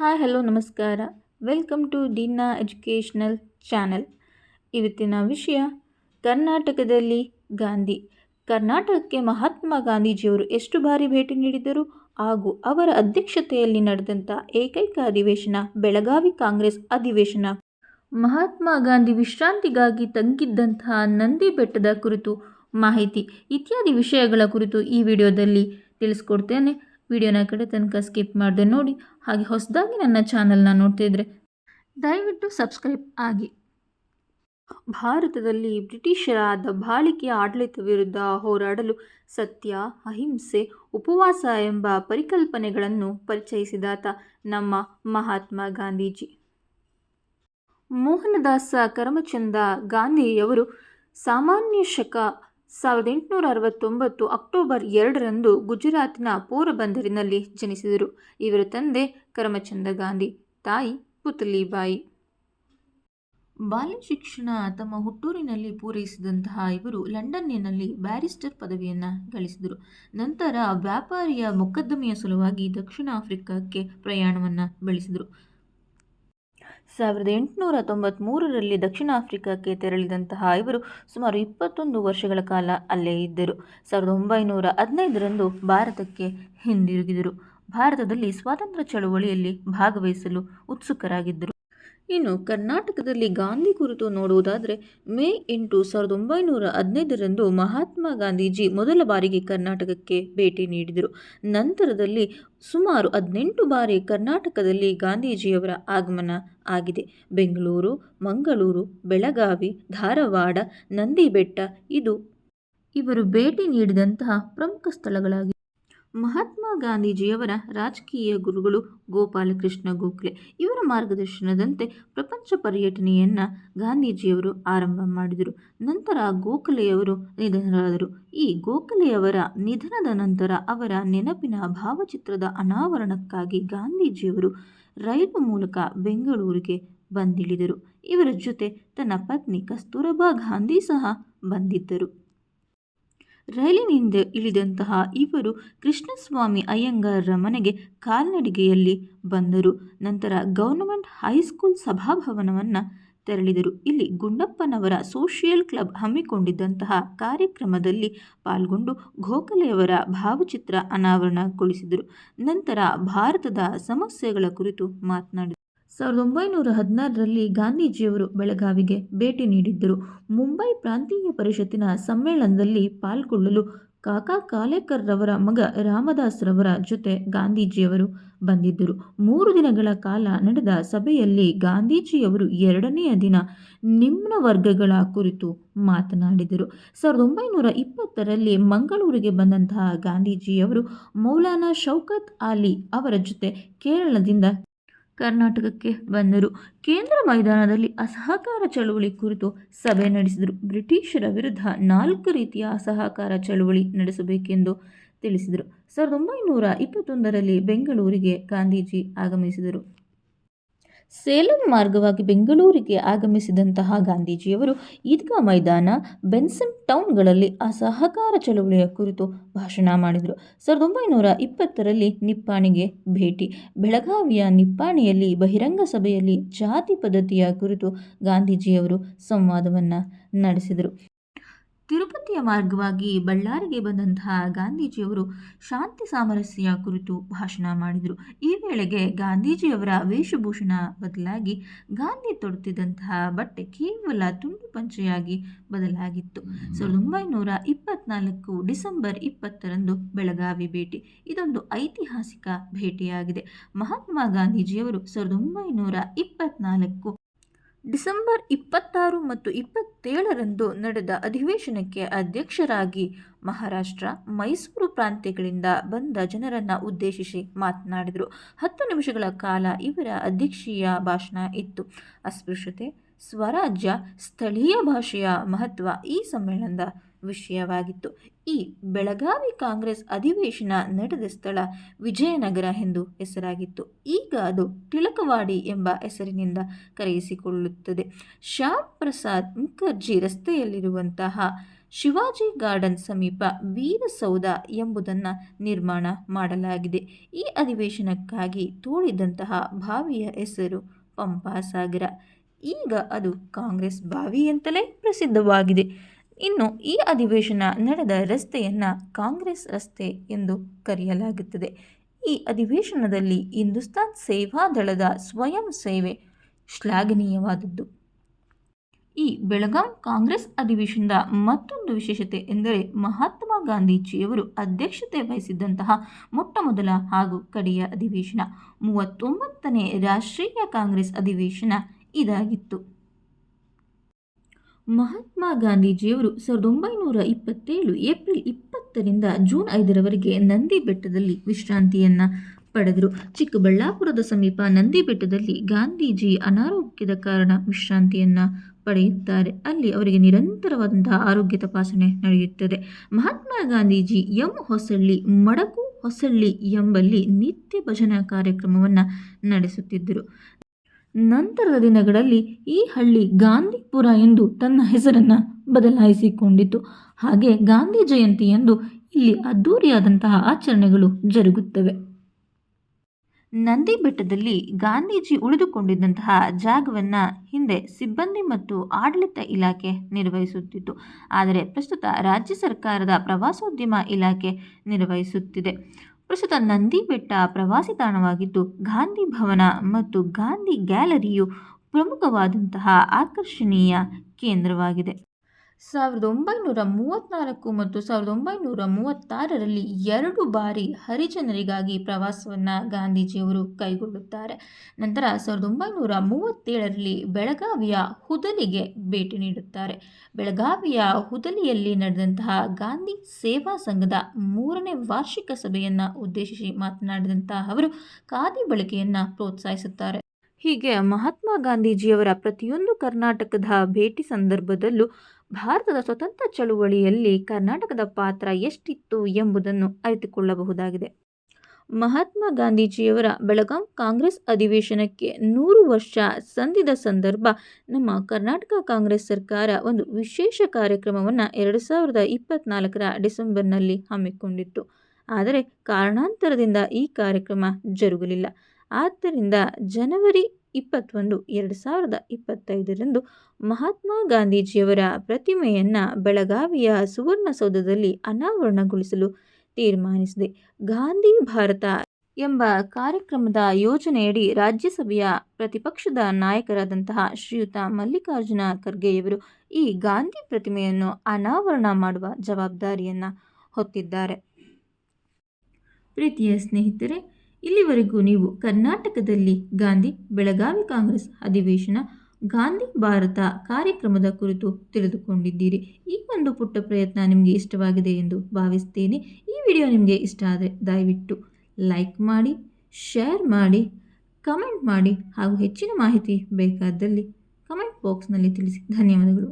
Hi, hello, ನಮಸ್ಕಾರ. Welcome to ಡಿನ್ನಾ educational channel. ಇವತ್ತಿನ ವಿಷಯ, ಕರ್ನಾಟಕದಲ್ಲಿ ಗಾಂಧಿ. ಕರ್ನಾಟಕಕ್ಕೆ ಮಹಾತ್ಮ ಗಾಂಧೀಜಿಯವರು ಎಷ್ಟು ಬಾರಿ ಭೇಟಿ ನೀಡಿದರು ಹಾಗೂ ಅವರ ಅಧ್ಯಕ್ಷತೆಯಲ್ಲಿ ನಡೆದಂಥ ಏಕೈಕ ಅಧಿವೇಶನ, ಬೆಳಗಾವಿ ಕಾಂಗ್ರೆಸ್ ಅಧಿವೇಶನ. ಮಹಾತ್ಮ ಗಾಂಧಿ ವಿಶ್ರಾಂತಿಗಾಗಿ ತಂಗಿದ್ದಂತಹ ನಂದಿ ಬೆಟ್ಟದ ಕುರಿತು ಮಾಹಿತಿ, ಇತ್ಯಾದಿ ವಿಷಯಗಳ ಕುರಿತು ಈ ವಿಡಿಯೋದಲ್ಲಿ ತಿಳಿಸ್ಕೊಡ್ತೇನೆ. ವಿಡಿಯೋನ ಕಡೆ ತನಕ ಸ್ಕಿಪ್ ಮಾಡದೆ ನೋಡಿ. ಹಾಗೆ ಹೊಸದಾಗಿ ನನ್ನ ಚಾನಲ್ನ ನೋಡ್ತಿದ್ರೆ ದಯವಿಟ್ಟು ಸಬ್ಸ್ಕ್ರೈಬ್ ಆಗಿ. ಭಾರತದಲ್ಲಿ ಬ್ರಿಟಿಷರ ಬಾಳಿಕೆಯ ಆಡಳಿತ ವಿರುದ್ಧ ಹೋರಾಡಲು ಸತ್ಯ, ಅಹಿಂಸೆ, ಉಪವಾಸ ಎಂಬ ಪರಿಕಲ್ಪನೆಗಳನ್ನು ಪರಿಚಯಿಸಿದಾತ ನಮ್ಮ ಮಹಾತ್ಮ ಗಾಂಧೀಜಿ. ಮೋಹನದಾಸ ಕರಮಚಂದ ಗಾಂಧಿಯವರು ಸಾಮಾನ್ಯ ಶಕ ಸಾವಿರದ ಎಂಟುನೂರ ಅರವತ್ತೊಂಬತ್ತು ಅಕ್ಟೋಬರ್ ಎರಡರಂದು ಗುಜರಾತಿನ ಪೋರಬಂದರಿನಲ್ಲಿ ಜನಿಸಿದರು. ಇವರ ತಂದೆ ಕರಮಚಂದ ಗಾಂಧಿ, ತಾಯಿ ಪುತಲಿಬಾಯಿ. ಬಾಲ್ಯ ಶಿಕ್ಷಣ ತಮ್ಮ ಹುಟ್ಟೂರಿನಲ್ಲಿ ಪೂರೈಸಿದಂತಹ ಇವರು ಲಂಡನ್ನಿನಲ್ಲಿ ಬ್ಯಾರಿಸ್ಟರ್ ಪದವಿಯನ್ನು ಗಳಿಸಿದರು. ನಂತರ ವ್ಯಾಪಾರಿಯ ಮೊಕದ್ದಮೆಯ ಸಲುವಾಗಿ ದಕ್ಷಿಣ ಆಫ್ರಿಕಾಕ್ಕೆ ಪ್ರಯಾಣವನ್ನು ಬೆಳೆಸಿದರು. ಸಾವಿರದ ಎಂಟುನೂರ ತೊಂಬತ್ತ್ಮೂರರಲ್ಲಿ ದಕ್ಷಿಣ ಆಫ್ರಿಕಾಕ್ಕೆ ತೆರಳಿದಂತಹ ಇವರು ಸುಮಾರು ಇಪ್ಪತ್ತೊಂದು ವರ್ಷಗಳ ಕಾಲ ಅಲ್ಲೇ ಇದ್ದರು. ಸಾವಿರದ ಒಂಬೈನೂರ ಹದಿನೈದರಂದು ಭಾರತಕ್ಕೆ ಹಿಂದಿರುಗಿದರು. ಭಾರತದಲ್ಲಿ ಸ್ವಾತಂತ್ರ್ಯ ಚಳುವಳಿಯಲ್ಲಿ ಭಾಗವಹಿಸಲು ಉತ್ಸುಕರಾಗಿದ್ದರು. ಇನ್ನು ಕರ್ನಾಟಕದಲ್ಲಿ ಗಾಂಧಿ ಕುರಿತು ನೋಡುವುದಾದರೆ ಮೇ ಎಂಟು ಸಾವಿರದ ಒಂಬೈನೂರ ಹದಿನೈದರಂದು ಮಹಾತ್ಮ ಗಾಂಧೀಜಿ ಮೊದಲ ಬಾರಿಗೆ ಕರ್ನಾಟಕಕ್ಕೆ ಭೇಟಿ ನೀಡಿದರು. ನಂತರದಲ್ಲಿ ಸುಮಾರು ಹದಿನೆಂಟು ಬಾರಿ ಕರ್ನಾಟಕದಲ್ಲಿ ಗಾಂಧೀಜಿಯವರ ಆಗಮನ ಆಗಿದೆ. ಬೆಂಗಳೂರು, ಮಂಗಳೂರು, ಬೆಳಗಾವಿ, ಧಾರವಾಡ, ನಂದಿಬೆಟ್ಟ, ಇದು ಇವರು ಭೇಟಿ ನೀಡಿದಂತಹ ಪ್ರಮುಖ ಸ್ಥಳಗಳಾಗಿವೆ ಮಹಾತ್ಮ ಗಾಂಧೀಜಿಯವರ ರಾಜಕೀಯ ಗುರುಗಳು ಗೋಪಾಲಕೃಷ್ಣ ಗೋಖಲೆ ಇವರ ಮಾರ್ಗದರ್ಶನದಂತೆ ಪ್ರಪಂಚ ಪರ್ಯಟನೆಯನ್ನು ಗಾಂಧೀಜಿಯವರು ಆರಂಭ ಮಾಡಿದರು. ನಂತರ ಗೋಖಲೆಯವರು ನಿಧನರಾದರು. ಈ ಗೋಖಲೆಯವರ ನಿಧನದ ನಂತರ ಅವರ ನೆನಪಿನ ಭಾವಚಿತ್ರದ ಅನಾವರಣಕ್ಕಾಗಿ ಗಾಂಧೀಜಿಯವರು ರೈಲು ಮೂಲಕ ಬೆಂಗಳೂರಿಗೆ ಬಂದಿಳಿದರು. ಇವರ ಜೊತೆ ತನ್ನ ಪತ್ನಿ ಕಸ್ತೂರಬಾ ಗಾಂಧಿ ಸಹ ಬಂದಿದ್ದರು. ರೈಲಿನಿಂದ ಇಳಿದಂತಹ ಇವರು ಕೃಷ್ಣಸ್ವಾಮಿ ಅಯ್ಯಂಗಾರರ ಮನೆಗೆ ಕಾಲ್ನಡಿಗೆಯಲ್ಲಿ ಬಂದರು. ನಂತರ ಗವರ್ನಮೆಂಟ್ ಹೈಸ್ಕೂಲ್ ಸಭಾಭವನವನ್ನು ತೆರಳಿದರು. ಇಲ್ಲಿ ಗುಂಡಪ್ಪನವರ ಸೋಷಿಯಲ್ ಕ್ಲಬ್ ಹಮ್ಮಿಕೊಂಡಿದ್ದಂತಹ ಕಾರ್ಯಕ್ರಮದಲ್ಲಿ ಪಾಲ್ಗೊಂಡು ಗೋಖಲೆಯವರ ಭಾವಚಿತ್ರ ಅನಾವರಣಗೊಳಿಸಿದರು. ನಂತರ ಭಾರತದ ಸಮಸ್ಯೆಗಳ ಕುರಿತು ಮಾತನಾಡಿದರು. ಸಾವಿರದ ಒಂಬೈನೂರ ಹದಿನಾರರಲ್ಲಿ ಗಾಂಧೀಜಿಯವರು ಬೆಳಗಾವಿಗೆ ಭೇಟಿ ನೀಡಿದ್ದರು. ಮುಂಬೈ ಪ್ರಾಂತೀಯ ಪರಿಷತ್ತಿನ ಸಮ್ಮೇಳನದಲ್ಲಿ ಪಾಲ್ಗೊಳ್ಳಲು ಕಾಕಾ ಕಾಲೇಕರ್ರವರ ಮಗ ರಾಮದಾಸ್ರವರ ಜೊತೆ ಗಾಂಧೀಜಿಯವರು ಬಂದಿದ್ದರು. ಮೂರು ದಿನಗಳ ಕಾಲ ನಡೆದ ಸಭೆಯಲ್ಲಿ ಗಾಂಧೀಜಿಯವರು ಎರಡನೆಯ ದಿನ ನಿಮ್ನ ವರ್ಗಗಳ ಕುರಿತು ಮಾತನಾಡಿದರು. ಸಾವಿರದ ಒಂಬೈನೂರ ಇಪ್ಪತ್ತರಲ್ಲಿ ಮಂಗಳೂರಿಗೆ ಬಂದಂತಹ ಗಾಂಧೀಜಿಯವರು ಮೌಲಾನಾ ಶೌಕತ್ ಆಲಿ ಅವರ ಜೊತೆ ಕೇರಳದಿಂದ ಕರ್ನಾಟಕಕ್ಕೆ ಬಂದರು. ಕೇಂದ್ರ ಮೈದಾನದಲ್ಲಿ ಅಸಹಕಾರ ಚಳುವಳಿ ಕುರಿತು ಸಭೆ ನಡೆಸಿದರು. ಬ್ರಿಟಿಷರ ವಿರುದ್ಧ ನಾಲ್ಕು ರೀತಿಯ ಅಸಹಕಾರ ಚಳುವಳಿ ನಡೆಸಬೇಕೆಂದು ತಿಳಿಸಿದರು. ಸಾವಿರದ ಒಂಬೈನೂರ ಇಪ್ಪತ್ತೊಂದರಲ್ಲಿ ಬೆಂಗಳೂರಿಗೆ ಗಾಂಧೀಜಿ ಆಗಮಿಸಿದರು. ಸೇಲಂ ಮಾರ್ಗವಾಗಿ ಬೆಂಗಳೂರಿಗೆ ಆಗಮಿಸಿದಂತಹ ಗಾಂಧೀಜಿಯವರು ಈದ್ಗಾ ಮೈದಾನ ಬೆನ್ಸನ್ ಟೌನ್ಗಳಲ್ಲಿ ಅಸಹಕಾರ ಚಳುವಳಿಯ ಕುರಿತು ಭಾಷಣ ಮಾಡಿದರು. ಸಾವಿರದ ಒಂಬೈನೂರ ಇಪ್ಪತ್ತರಲ್ಲಿ ನಿಪ್ಪಾಣಿಗೆ ಭೇಟಿ. ಬೆಳಗಾವಿಯ ನಿಪ್ಪಾಣಿಯಲ್ಲಿ ಬಹಿರಂಗ ಸಭೆಯಲ್ಲಿ ಜಾತಿ ಪದ್ಧತಿಯ ಕುರಿತು ಗಾಂಧೀಜಿಯವರು ಸಂವಾದವನ್ನು ನಡೆಸಿದರು. ತಿರುಪತಿಯ ಮಾರ್ಗವಾಗಿ ಬಳ್ಳಾರಿಗೆ ಬಂದಂತಹ ಗಾಂಧೀಜಿಯವರು ಶಾಂತಿ ಸಾಮರಸ್ಯ ಕುರಿತು ಭಾಷಣ ಮಾಡಿದರು. ಈ ವೇಳೆಗೆ ಗಾಂಧೀಜಿಯವರ ವೇಷಭೂಷಣ ಬದಲಾಗಿ ಗಾಂಧಿ ತೊಡುತ್ತಿದ್ದಂತಹ ಬಟ್ಟೆ ಕೇವಲ ತುಂಡು ಪಂಚೆಯಾಗಿ ಬದಲಾಗಿತ್ತು. ಸಾವಿರದ ಒಂಬೈನೂರ ಇಪ್ಪತ್ನಾಲ್ಕು ಡಿಸೆಂಬರ್ ಇಪ್ಪತ್ತರಂದು ಬೆಳಗಾವಿ ಭೇಟಿ. ಇದೊಂದು ಐತಿಹಾಸಿಕ ಭೇಟಿಯಾಗಿದೆ. ಮಹಾತ್ಮ ಗಾಂಧೀಜಿಯವರು ಸಾವಿರದ ಒಂಬೈನೂರ ಇಪ್ಪತ್ನಾಲ್ಕು ಡಿಸೆಂಬರ್ ಇಪ್ಪತ್ತಾರು ಮತ್ತು ಇಪ್ಪತ್ತೇಳರಂದು ನಡೆದ ಅಧಿವೇಶನಕ್ಕೆ ಅಧ್ಯಕ್ಷರಾಗಿ ಮಹಾರಾಷ್ಟ್ರ, ಮೈಸೂರು ಪ್ರಾಂತ್ಯಗಳಿಂದ ಬಂದ ಜನರನ್ನು ಉದ್ದೇಶಿಸಿ ಮಾತನಾಡಿದರು. ಹತ್ತು ನಿಮಿಷಗಳ ಕಾಲ ಇವರ ಅಧ್ಯಕ್ಷೀಯ ಭಾಷಣ ಇತ್ತು. ಅಸ್ಪೃಶ್ಯತೆ, ಸ್ವರಾಜ್ಯ, ಸ್ಥಳೀಯ ಭಾಷೆಯ ಮಹತ್ವ ಈ ಸಮ್ಮೇಳನದ ವಿಷಯವಾಗಿತ್ತು. ಈ ಬೆಳಗಾವಿ ಕಾಂಗ್ರೆಸ್ ಅಧಿವೇಶನ ನಡೆದ ಸ್ಥಳ ವಿಜಯನಗರ ಎಂದು ಹೆಸರಾಗಿತ್ತು. ಈಗ ಅದು ತಿಳಕವಾಡಿ ಎಂಬ ಹೆಸರಿನಿಂದ ಕರೆಯಿಸಿಕೊಳ್ಳುತ್ತದೆ. ಶ್ಯಾಮ್ ಪ್ರಸಾದ್ ಮುಖರ್ಜಿ ರಸ್ತೆಯಲ್ಲಿರುವಂತಹ ಶಿವಾಜಿ ಗಾರ್ಡನ್ ಸಮೀಪ ವೀರಸೌಧ ಎಂಬುದನ್ನು ನಿರ್ಮಾಣ ಮಾಡಲಾಗಿದೆ. ಈ ಅಧಿವೇಶನಕ್ಕಾಗಿ ತೋಳಿದಂತಹ ಬಾವಿಯ ಹೆಸರು ಪಂಪಾಸಾಗರ. ಈಗ ಅದು ಕಾಂಗ್ರೆಸ್ ಬಾವಿ ಅಂತಲೇ ಪ್ರಸಿದ್ಧವಾಗಿದೆ. ಇನ್ನು ಈ ಅಧಿವೇಶನ ನಡೆದ ರಸ್ತೆಯನ್ನು ಕಾಂಗ್ರೆಸ್ ರಸ್ತೆ ಎಂದು ಕರೆಯಲಾಗುತ್ತದೆ. ಈ ಅಧಿವೇಶನದಲ್ಲಿ ಹಿಂದೂಸ್ತಾನ್ ಸೇವಾದಳದ ಸ್ವಯಂ ಸೇವೆ ಶ್ಲಾಘನೀಯವಾದದ್ದು. ಈ ಬೆಳಗಾಂ ಕಾಂಗ್ರೆಸ್ ಅಧಿವೇಶನದ ಮತ್ತೊಂದು ವಿಶೇಷತೆ ಎಂದರೆ ಮಹಾತ್ಮ ಗಾಂಧೀಜಿಯವರು ಅಧ್ಯಕ್ಷತೆ ವಹಿಸಿದ್ದಂತಹ ಮೊಟ್ಟಮೊದಲ ಹಾಗೂ ಕಡೆಯ ಅಧಿವೇಶನ. ಮೂವತ್ತೊಂಬತ್ತನೇ ರಾಷ್ಟ್ರೀಯ ಕಾಂಗ್ರೆಸ್ ಅಧಿವೇಶನ ಇದಾಗಿತ್ತು. ಮಹಾತ್ಮ ಗಾಂಧೀಜಿಯವರು ಸಾವಿರದ ಒಂಬೈನೂರ ಇಪ್ಪತ್ತೇಳು ಏಪ್ರಿಲ್ ಇಪ್ಪತ್ತರಿಂದ ಜೂನ್ ಐದರವರೆಗೆ ನಂದಿ ಬೆಟ್ಟದಲ್ಲಿ ವಿಶ್ರಾಂತಿಯನ್ನು ಪಡೆದರು. ಚಿಕ್ಕಬಳ್ಳಾಪುರದ ಸಮೀಪ ನಂದಿ ಬೆಟ್ಟದಲ್ಲಿ ಗಾಂಧೀಜಿ ಅನಾರೋಗ್ಯದ ಕಾರಣ ವಿಶ್ರಾಂತಿಯನ್ನು ಪಡೆಯುತ್ತಾರೆ. ಅಲ್ಲಿ ಅವರಿಗೆ ನಿರಂತರವಾದಂತಹ ಆರೋಗ್ಯ ತಪಾಸಣೆ ನಡೆಯುತ್ತದೆ. ಮಹಾತ್ಮ ಗಾಂಧೀಜಿ ಎಂ ಹೊಸಳ್ಳಿ ಮಡಕು ಹೊಸಳ್ಳಿ ಎಂಬಲ್ಲಿ ನಿತ್ಯ ಭಜನಾ ಕಾರ್ಯಕ್ರಮವನ್ನು ನಡೆಸುತ್ತಿದ್ದರು. ನಂತರದ ದಿನಗಳಲ್ಲಿ ಈ ಹಳ್ಳಿ ಗಾಂಧಿಪುರ ಎಂದು ತನ್ನ ಹೆಸರನ್ನು ಬದಲಾಯಿಸಿಕೊಂಡಿತು ಹಾಗೆ ಗಾಂಧಿ ಜಯಂತಿಯಂದು ಇಲ್ಲಿ ಅದ್ಧೂರಿಯಾದಂತಹ ಆಚರಣೆಗಳು ಜರುಗುತ್ತವೆ. ನಂದಿ ಬೆಟ್ಟದಲ್ಲಿ ಗಾಂಧೀಜಿ ಉಳಿದುಕೊಂಡಿದ್ದಂತಹ ಜಾಗವನ್ನು ಹಿಂದೆ ಸಿಬ್ಬಂದಿ ಮತ್ತು ಆಡಳಿತ ಇಲಾಖೆ ನಿರ್ವಹಿಸುತ್ತಿತ್ತು. ಆದರೆ ಪ್ರಸ್ತುತ ರಾಜ್ಯ ಸರ್ಕಾರದ ಪ್ರವಾಸೋದ್ಯಮ ಇಲಾಖೆ ನಿರ್ವಹಿಸುತ್ತಿದೆ. ಪ್ರಸ್ತುತ ನಂದಿ ಬೆಟ್ಟ ಪ್ರವಾಸಿ ತಾಣವಾಗಿದ್ದು ಗಾಂಧಿ ಭವನ ಮತ್ತು ಗಾಂಧಿ ಗ್ಯಾಲರಿಯು ಪ್ರಮುಖವಾದಂತಹ ಆಕರ್ಷಣೀಯ ಕೇಂದ್ರವಾಗಿದೆ. ಸಾವಿರದ ಒಂಬೈನೂರ ಮೂವತ್ತ್ನಾಲ್ಕು ಮತ್ತು ಸಾವಿರದ ಒಂಬೈನೂರ ಮೂವತ್ತಾರರಲ್ಲಿ ಎರಡು ಬಾರಿ ಹರಿಜನರಿಗಾಗಿ ಪ್ರವಾಸವನ್ನು ಗಾಂಧೀಜಿಯವರು ಕೈಗೊಳ್ಳುತ್ತಾರೆ. ನಂತರ ಸಾವಿರದ ಒಂಬೈನೂರ ಮೂವತ್ತೇಳರಲ್ಲಿ ಬೆಳಗಾವಿಯ ಹುದಲಿಗೆ ಭೇಟಿ ನೀಡುತ್ತಾರೆ. ಬೆಳಗಾವಿಯ ಹುದಲಿಯಲ್ಲಿ ನಡೆದಂತಹ ಗಾಂಧಿ ಸೇವಾ ಸಂಘದ ಮೂರನೇ ವಾರ್ಷಿಕ ಸಭೆಯನ್ನು ಉದ್ದೇಶಿಸಿ ಮಾತನಾಡಿದಂತಹ ಅವರು ಖಾದಿ ಬಳಕೆಯನ್ನು ಪ್ರೋತ್ಸಾಹಿಸುತ್ತಾರೆ. ಹೀಗೆ ಮಹಾತ್ಮ ಗಾಂಧೀಜಿಯವರ ಪ್ರತಿಯೊಂದು ಕರ್ನಾಟಕದ ಭೇಟಿ ಸಂದರ್ಭದಲ್ಲೂ ಭಾರತದ ಸ್ವತಂತ್ರ ಚಳುವಳಿಯಲ್ಲಿ ಕರ್ನಾಟಕದ ಪಾತ್ರ ಎಷ್ಟಿತ್ತು ಎಂಬುದನ್ನು ಅರಿತುಕೊಳ್ಳಬಹುದಾಗಿದೆ. ಮಹಾತ್ಮ ಗಾಂಧೀಜಿಯವರ ಬೆಳಗಾಂ ಕಾಂಗ್ರೆಸ್ ಅಧಿವೇಶನಕ್ಕೆ ನೂರು ವರ್ಷ ಸಂದಿದ ಸಂದರ್ಭ ನಮ್ಮ ಕರ್ನಾಟಕ ಕಾಂಗ್ರೆಸ್ ಸರ್ಕಾರ ಒಂದು ವಿಶೇಷ ಕಾರ್ಯಕ್ರಮವನ್ನು ಎರಡು ಸಾವಿರದ ಇಪ್ಪತ್ನಾಲ್ಕರ ಡಿಸೆಂಬರ್ನಲ್ಲಿ ಹಮ್ಮಿಕೊಂಡಿತ್ತು. ಆದರೆ ಕಾರಣಾಂತರದಿಂದ ಈ ಕಾರ್ಯಕ್ರಮ ಜರುಗಲಿಲ್ಲ. ಆದ್ದರಿಂದ ಜನವರಿ ಇಪ್ಪತ್ತೊಂದು, ಎರಡು ಸಾವಿರದ ಇಪ್ಪತ್ತೈದರಂದು ಮಹಾತ್ಮ ಗಾಂಧೀಜಿಯವರ ಪ್ರತಿಮೆಯನ್ನು ಬೆಳಗಾವಿಯ ಸುವರ್ಣಸೌಧದಲ್ಲಿ ಅನಾವರಣಗೊಳಿಸಲು ತೀರ್ಮಾನಿಸಿದೆ. ಗಾಂಧಿ ಭಾರತ ಎಂಬ ಕಾರ್ಯಕ್ರಮದ ಯೋಜನೆಯಡಿ ರಾಜ್ಯಸಭೆಯ ಪ್ರತಿಪಕ್ಷದ ನಾಯಕರಾದಂತಹ ಶ್ರೀಯುತ ಮಲ್ಲಿಕಾರ್ಜುನ ಖರ್ಗೆಯವರು ಈ ಗಾಂಧಿ ಪ್ರತಿಮೆಯನ್ನು ಅನಾವರಣ ಮಾಡುವ ಜವಾಬ್ದಾರಿಯನ್ನು ಹೊತ್ತಿದ್ದಾರೆ. ಪ್ರೀತಿಯ ಸ್ನೇಹಿತರೆ ಇಲ್ಲಿವರೆಗೂ ನೀವು ಕರ್ನಾಟಕದಲ್ಲಿ ಗಾಂಧಿ ಬೆಳಗಾವಿ ಕಾಂಗ್ರೆಸ್ ಅಧಿವೇಶನ ಗಾಂಧಿ ಭಾರತ ಕಾರ್ಯಕ್ರಮದ ಕುರಿತು ತಿಳಿದುಕೊಂಡಿದ್ದೀರಿ. ಈ ಒಂದು ಪುಟ್ಟ ಪ್ರಯತ್ನ ನಿಮಗೆ ಇಷ್ಟವಾಗಿದೆ ಎಂದು ಭಾವಿಸ್ತೇನೆ. ಈ ವಿಡಿಯೋ ನಿಮಗೆ ಇಷ್ಟ ಆದರೆ ದಯವಿಟ್ಟು ಲೈಕ್ ಮಾಡಿ, ಶೇರ್ ಮಾಡಿ, ಕಮೆಂಟ್ ಮಾಡಿ ಹಾಗೂ ಹೆಚ್ಚಿನ ಮಾಹಿತಿ ಬೇಕಾದಲ್ಲಿ ಕಮೆಂಟ್ ಬಾಕ್ಸ್ನಲ್ಲಿ ತಿಳಿಸಿ. ಧನ್ಯವಾದಗಳು.